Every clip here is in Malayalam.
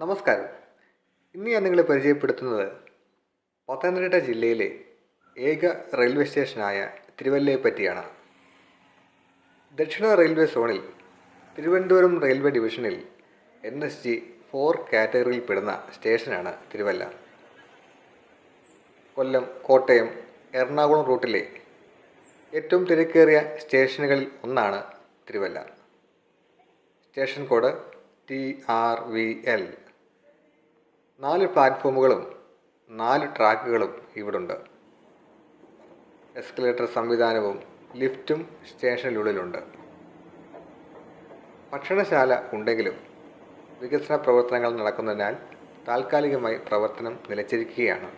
നമസ്കാരം. ഇന്ന് ഞാൻ നിങ്ങളെ പരിചയപ്പെടുത്തുന്നത് പത്തനംതിട്ട ജില്ലയിലെ ഏക റെയിൽവേ സ്റ്റേഷനായ തിരുവല്ലയെ പറ്റിയാണ്. ദക്ഷിണ റെയിൽവേ സോണിൽ തിരുവനന്തപുരം റെയിൽവേ ഡിവിഷനിൽ എൻ എസ് ജി ഫോർ കാറ്റഗറിയിൽ പെടുന്ന സ്റ്റേഷനാണ് തിരുവല്ല. കൊല്ലം കോട്ടയം എറണാകുളം റൂട്ടിലെ ഏറ്റവും തിരക്കേറിയ സ്റ്റേഷനുകളിൽ ഒന്നാണ് Thiruvalla. Station code T R V L നാല് പ്ലാറ്റ്ഫോമുകളും നാല് ട്രാക്കുകളും ഇവിടെ ഉണ്ട് എസ്കലേറ്റർ സംവിധാനവും ലിഫ്റ്റും സ്റ്റേഷനിലുള്ളിലുണ്ട്. ഭക്ഷണശാല ഉണ്ടെങ്കിലും വികസന പ്രവർത്തനങ്ങൾ നടക്കുന്നതിനാൽ താൽക്കാലികമായി പ്രവർത്തനം നിലച്ചിരിക്കുകയാണ്.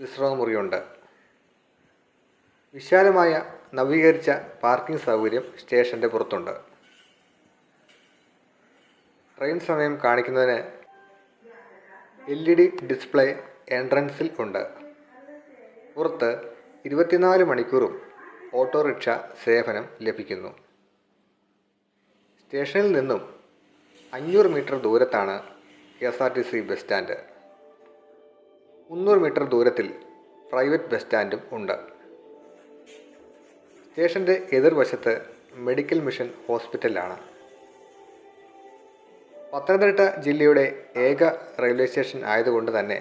വിശ്രമമുറിയുണ്ട് വിശാലമായ നവീകരിച്ച പാർക്കിംഗ് സൗകര്യം സ്റ്റേഷന്റെ പുറത്തുണ്ട്. ട്രെയിൻ സമയം കാണിക്കുന്നതിന് എൽ ഇ ഡി ഡിസ്പ്ലേ എൻട്രൻസിൽ ഉണ്ട്. പുറത്ത് ഇരുപത്തിനാല് മണിക്കൂറും ഓട്ടോറിക്ഷ സേവനം ലഭിക്കുന്നു. സ്റ്റേഷനിൽ നിന്നും അഞ്ഞൂറ് metre ദൂരത്താണ് K S R T C bus stand. മുന്നൂറ് മീറ്റർ ദൂരത്തിൽ പ്രൈവറ്റ് ബസ് സ്റ്റാൻഡും ഉണ്ട്. സ്റ്റേഷന്റെ എതിർവശത്ത് മെഡിക്കൽ മിഷൻ ഹോസ്പിറ്റലാണ്. പത്തനംതിട്ട ജില്ലയുടെ ഏക റെയിൽവേ സ്റ്റേഷൻ ആയതുകൊണ്ട് തന്നെ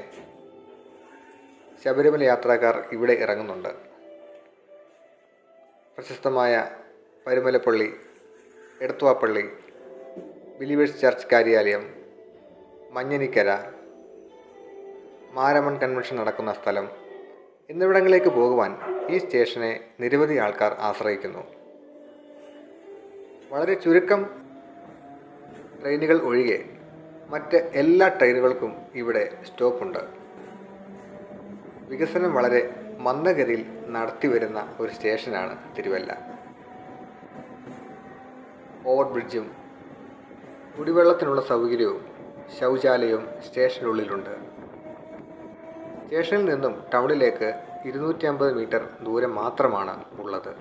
ശബരിമല യാത്രക്കാർ ഇവിടെ ഇറങ്ങുന്നുണ്ട്. പ്രശസ്തമായ പരുമലപ്പള്ളി എടത്തുവാപ്പള്ളി ബിലീവേഴ്സ് ചർച്ച് കാര്യാലയം മഞ്ഞനിക്കര മാരമൺ കൺവെൻഷൻ നടക്കുന്ന സ്ഥലം എന്നിവിടങ്ങളിലേക്ക് പോകുവാൻ ഈ സ്റ്റേഷനെ നിരവധി ആൾക്കാർ ആശ്രയിക്കുന്നു. വളരെ ചുരുക്കം ട്രെയിനുകൾ ഒഴികെ മറ്റ് എല്ലാ ട്രെയിനുകൾക്കും ഇവിടെ സ്റ്റോപ്പുണ്ട്. വികസനം വളരെ മന്ദഗതിയിൽ നടത്തിവരുന്ന ഒരു സ്റ്റേഷനാണ് തിരുവല്ല. ഓവർ ബ്രിഡ്ജും കുടിവെള്ളത്തിനുള്ള സൗകര്യവും ശൗചാലയവും സ്റ്റേഷനുള്ളിലുണ്ട്. സ്റ്റേഷനിൽ നിന്നും ടൗണിലേക്ക് ഇരുന്നൂറ്റി അമ്പത് മീറ്റർ ദൂരം മാത്രമാണ് ഉള്ളത്.